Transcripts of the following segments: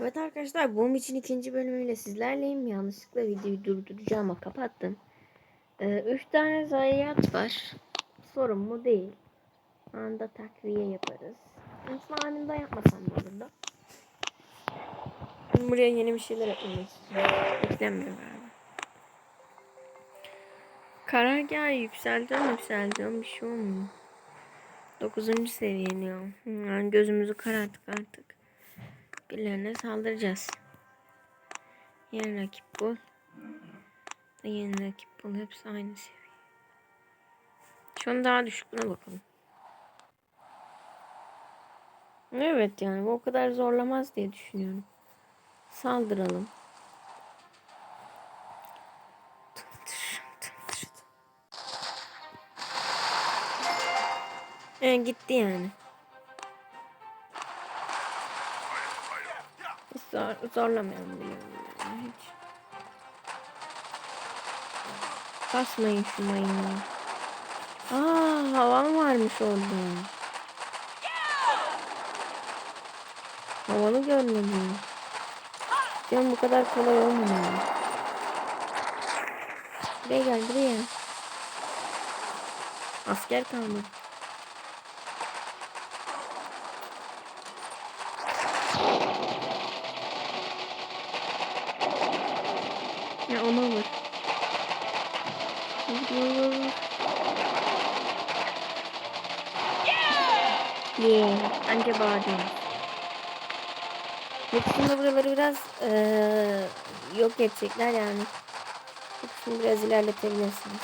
Evet arkadaşlar bunun için ikinci bölümüyle sizlerleyim. Yanlışlıkla videoyu durduracağım ama kapattım. Ee, üç tane zayiat var. Sorun mu değil. Anda takviye yaparız. Aslında anında yapmasam da olur da. Buraya yeni bir şeyler eklemek istiyorum. Eklenmiyor galiba. Karargahı yükseltiyorum yükseltiyorum bir şey olmuyor. Dokuzuncu seviyeniyor. Yani gözümüzü kararttık artık. Birilerine saldıracağız. Yeni rakip bul. Yeni rakip bul. Hepsi aynı seviye. Şu an daha düşüklüğüne bakalım. Evet yani bu o kadar zorlamaz diye düşünüyorum. Saldıralım. E, gitti yani. Zor, zorlamayalım yani, Hiç. Basmayın şu mayını. Aa havan varmış orada. Havanı görmedim. Diyorum bu kadar kolay olmuyor. Buraya gel buraya. Asker kalmadı. Ya ona vur. Vur vur vur. Yeah. Anca bağırdım. Bu kısımda buraları biraz eee, yok edecekler yani. Bu kısmı biraz ilerletebilirsiniz.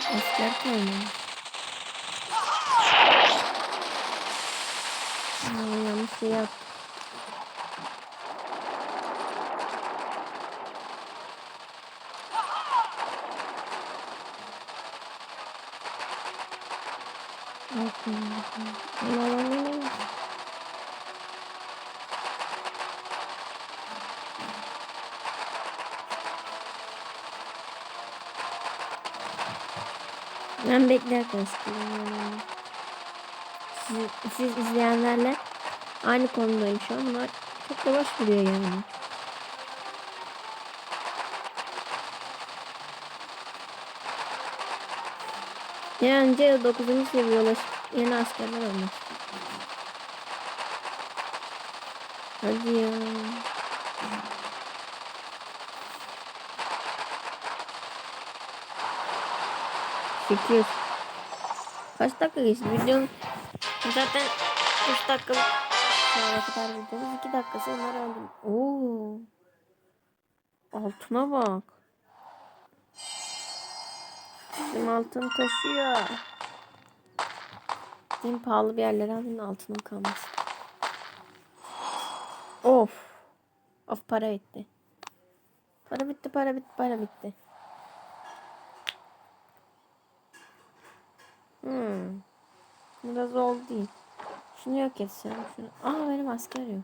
Asker kalmamış. Aynen oke Malam ini Ben beklerken sıkıldım. Siz, izleyenlerle aynı konudayım şu an. Bunlar çok yavaş vuruyor yani. Ya önce 9. seviye ulaşıp yeni askerler olmak Hadi ya. Sekiz. Kaç dakika geçti? Videonun zaten 3 dakikalık sonra kadar videomuz 2 dakikası onları aldım. Oo. Altına bak. Bizim altın taşıyor. Gideyim pahalı bir yerlere alayım da altınım kalmasın. Of. Of para bitti. Para bitti, para bitti, para bitti. Hmm. Biraz oldu değil. Şunu yok etsem. Şunu. Aa benim asker yok.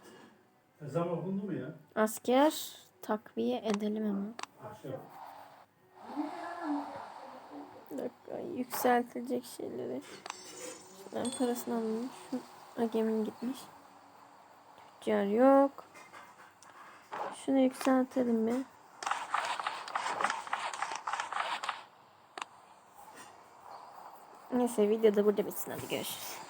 Ezan okundu mu ya? Asker takviye edelim hemen. Bir dakika yükseltilecek şeyleri. Şuradan parasını alalım. Şu agemin gitmiş. Tüccar yok. Şunu yükseltelim mi? Neyse video da burada bitsin hadi görüşürüz.